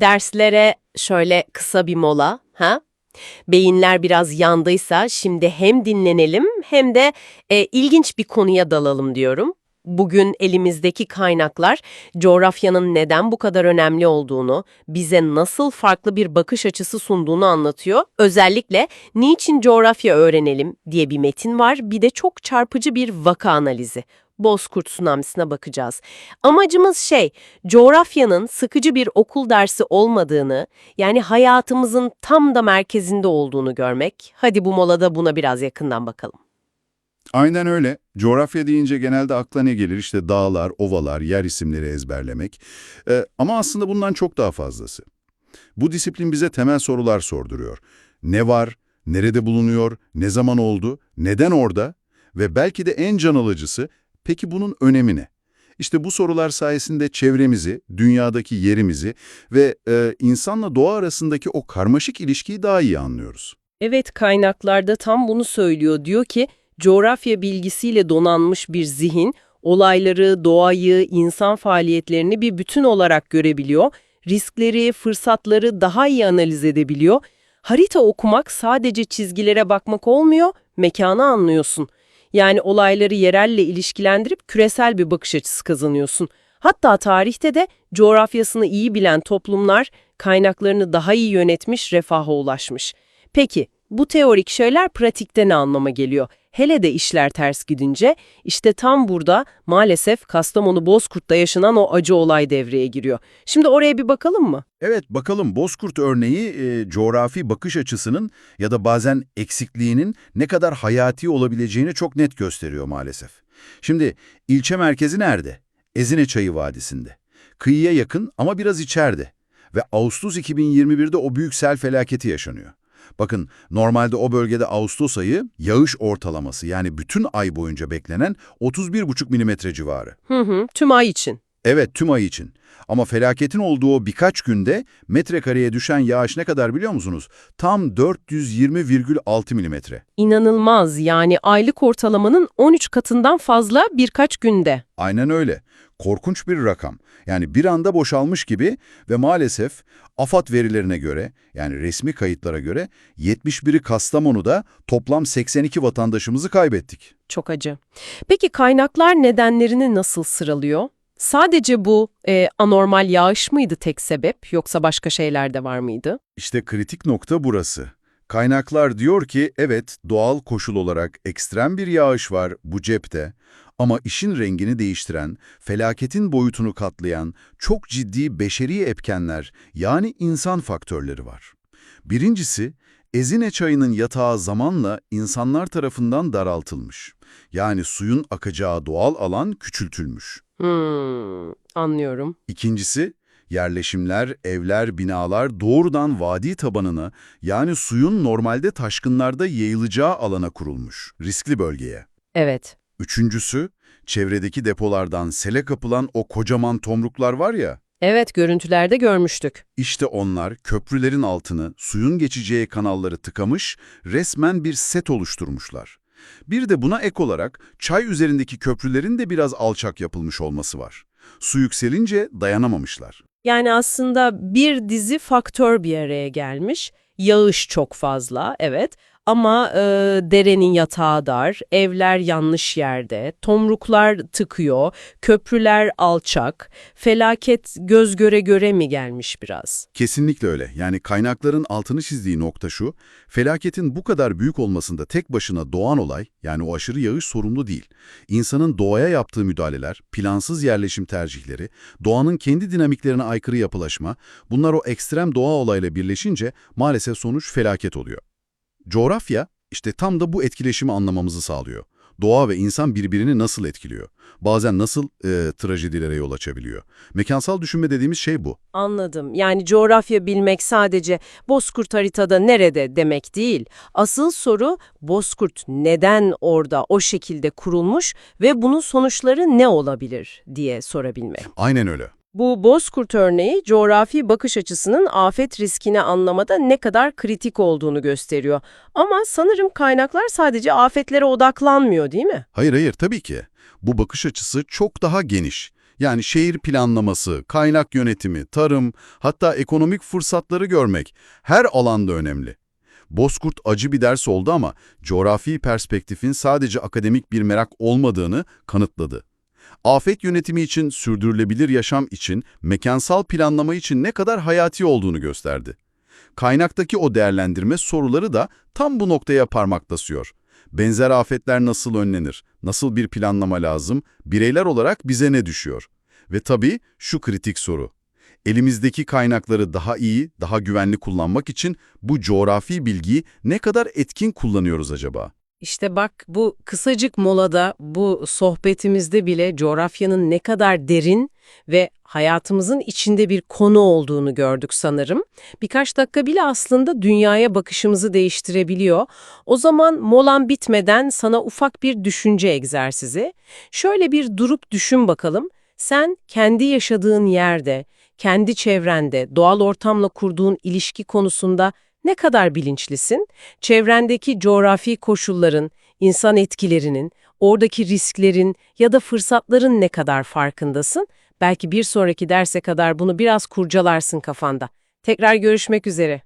Derslere şöyle kısa bir mola, ha? Beyinler biraz yandıysa şimdi hem dinlenelim hem de e, ilginç bir konuya dalalım diyorum. Bugün elimizdeki kaynaklar coğrafyanın neden bu kadar önemli olduğunu, bize nasıl farklı bir bakış açısı sunduğunu anlatıyor. Özellikle niçin coğrafya öğrenelim diye bir metin var. Bir de çok çarpıcı bir vaka analizi. Bozkurt tsunamisine bakacağız. Amacımız şey, coğrafyanın sıkıcı bir okul dersi olmadığını, yani hayatımızın tam da merkezinde olduğunu görmek. Hadi bu molada buna biraz yakından bakalım. Aynen öyle. Coğrafya deyince genelde akla ne gelir? İşte dağlar, ovalar, yer isimleri ezberlemek. Ee, ama aslında bundan çok daha fazlası. Bu disiplin bize temel sorular sorduruyor. Ne var, nerede bulunuyor, ne zaman oldu, neden orada ve belki de en can alıcısı, peki bunun önemi ne? İşte bu sorular sayesinde çevremizi, dünyadaki yerimizi ve e, insanla doğa arasındaki o karmaşık ilişkiyi daha iyi anlıyoruz. Evet kaynaklarda tam bunu söylüyor. Diyor ki coğrafya bilgisiyle donanmış bir zihin olayları, doğayı, insan faaliyetlerini bir bütün olarak görebiliyor. Riskleri, fırsatları daha iyi analiz edebiliyor. Harita okumak sadece çizgilere bakmak olmuyor, mekanı anlıyorsun. Yani olayları yerelle ilişkilendirip küresel bir bakış açısı kazanıyorsun. Hatta tarihte de coğrafyasını iyi bilen toplumlar kaynaklarını daha iyi yönetmiş, refaha ulaşmış. Peki bu teorik şeyler pratikte ne anlama geliyor? Hele de işler ters gidince işte tam burada maalesef Kastamonu Bozkurt'ta yaşanan o acı olay devreye giriyor. Şimdi oraya bir bakalım mı? Evet, bakalım Bozkurt örneği e, coğrafi bakış açısının ya da bazen eksikliğinin ne kadar hayati olabileceğini çok net gösteriyor maalesef. Şimdi ilçe merkezi nerede? Ezine Çayı Vadisi'nde. Kıyıya yakın ama biraz içeride. Ve Ağustos 2021'de o büyük sel felaketi yaşanıyor. Bakın normalde o bölgede Ağustos ayı yağış ortalaması yani bütün ay boyunca beklenen 31,5 milimetre civarı. Hı hı, tüm ay için. Evet tüm ay için. Ama felaketin olduğu o birkaç günde metrekareye düşen yağış ne kadar biliyor musunuz? Tam 420,6 milimetre. İnanılmaz yani aylık ortalamanın 13 katından fazla birkaç günde. Aynen öyle. Korkunç bir rakam. Yani bir anda boşalmış gibi ve maalesef AFAD verilerine göre yani resmi kayıtlara göre 71'i Kastamonu'da toplam 82 vatandaşımızı kaybettik. Çok acı. Peki kaynaklar nedenlerini nasıl sıralıyor? Sadece bu e, anormal yağış mıydı tek sebep yoksa başka şeyler de var mıydı? İşte kritik nokta burası. Kaynaklar diyor ki evet doğal koşul olarak ekstrem bir yağış var bu cepte ama işin rengini değiştiren, felaketin boyutunu katlayan çok ciddi beşeri etkenler yani insan faktörleri var. Birincisi, Ezine çayının yatağı zamanla insanlar tarafından daraltılmış. Yani suyun akacağı doğal alan küçültülmüş. Hmm, anlıyorum. İkincisi, yerleşimler, evler, binalar doğrudan vadi tabanına yani suyun normalde taşkınlarda yayılacağı alana kurulmuş, riskli bölgeye. Evet. Üçüncüsü, çevredeki depolardan sele kapılan o kocaman tomruklar var ya, Evet görüntülerde görmüştük. işte onlar köprülerin altını, suyun geçeceği kanalları tıkamış, resmen bir set oluşturmuşlar. Bir de buna ek olarak çay üzerindeki köprülerin de biraz alçak yapılmış olması var. Su yükselince dayanamamışlar. Yani aslında bir dizi faktör bir araya gelmiş. Yağış çok fazla, evet. Ama e, derenin yatağı dar, evler yanlış yerde, tomruklar tıkıyor, köprüler alçak, felaket göz göre göre mi gelmiş biraz? Kesinlikle öyle. Yani kaynakların altını çizdiği nokta şu, felaketin bu kadar büyük olmasında tek başına doğan olay, yani o aşırı yağış sorumlu değil. İnsanın doğaya yaptığı müdahaleler, plansız yerleşim tercihleri, doğanın kendi dinamiklerine aykırı yapılaşma, bunlar o ekstrem doğa olayla birleşince maalesef sonuç felaket oluyor. Coğrafya, işte tam da bu etkileşimi anlamamızı sağlıyor. Doğa ve insan birbirini nasıl etkiliyor? Bazen nasıl e, trajedilere yol açabiliyor? Mekansal düşünme dediğimiz şey bu. Anladım. Yani coğrafya bilmek sadece Bozkurt haritada nerede demek değil. Asıl soru Bozkurt neden orada o şekilde kurulmuş ve bunun sonuçları ne olabilir diye sorabilmek. Aynen öyle. Bu Bozkurt örneği coğrafi bakış açısının afet riskini anlamada ne kadar kritik olduğunu gösteriyor. Ama sanırım kaynaklar sadece afetlere odaklanmıyor değil mi? Hayır hayır tabii ki. Bu bakış açısı çok daha geniş. Yani şehir planlaması, kaynak yönetimi, tarım, hatta ekonomik fırsatları görmek her alanda önemli. Bozkurt acı bir ders oldu ama coğrafi perspektifin sadece akademik bir merak olmadığını kanıtladı. Afet yönetimi için, sürdürülebilir yaşam için, mekansal planlama için ne kadar hayati olduğunu gösterdi. Kaynaktaki o değerlendirme soruları da tam bu noktaya parmak basıyor. Benzer afetler nasıl önlenir? Nasıl bir planlama lazım? Bireyler olarak bize ne düşüyor? Ve tabii şu kritik soru. Elimizdeki kaynakları daha iyi, daha güvenli kullanmak için bu coğrafi bilgiyi ne kadar etkin kullanıyoruz acaba? İşte bak bu kısacık molada, bu sohbetimizde bile coğrafyanın ne kadar derin ve hayatımızın içinde bir konu olduğunu gördük sanırım. Birkaç dakika bile aslında dünyaya bakışımızı değiştirebiliyor. O zaman molan bitmeden sana ufak bir düşünce egzersizi. Şöyle bir durup düşün bakalım. Sen kendi yaşadığın yerde, kendi çevrende, doğal ortamla kurduğun ilişki konusunda ne kadar bilinçlisin? Çevrendeki coğrafi koşulların, insan etkilerinin, oradaki risklerin ya da fırsatların ne kadar farkındasın? Belki bir sonraki derse kadar bunu biraz kurcalarsın kafanda. Tekrar görüşmek üzere.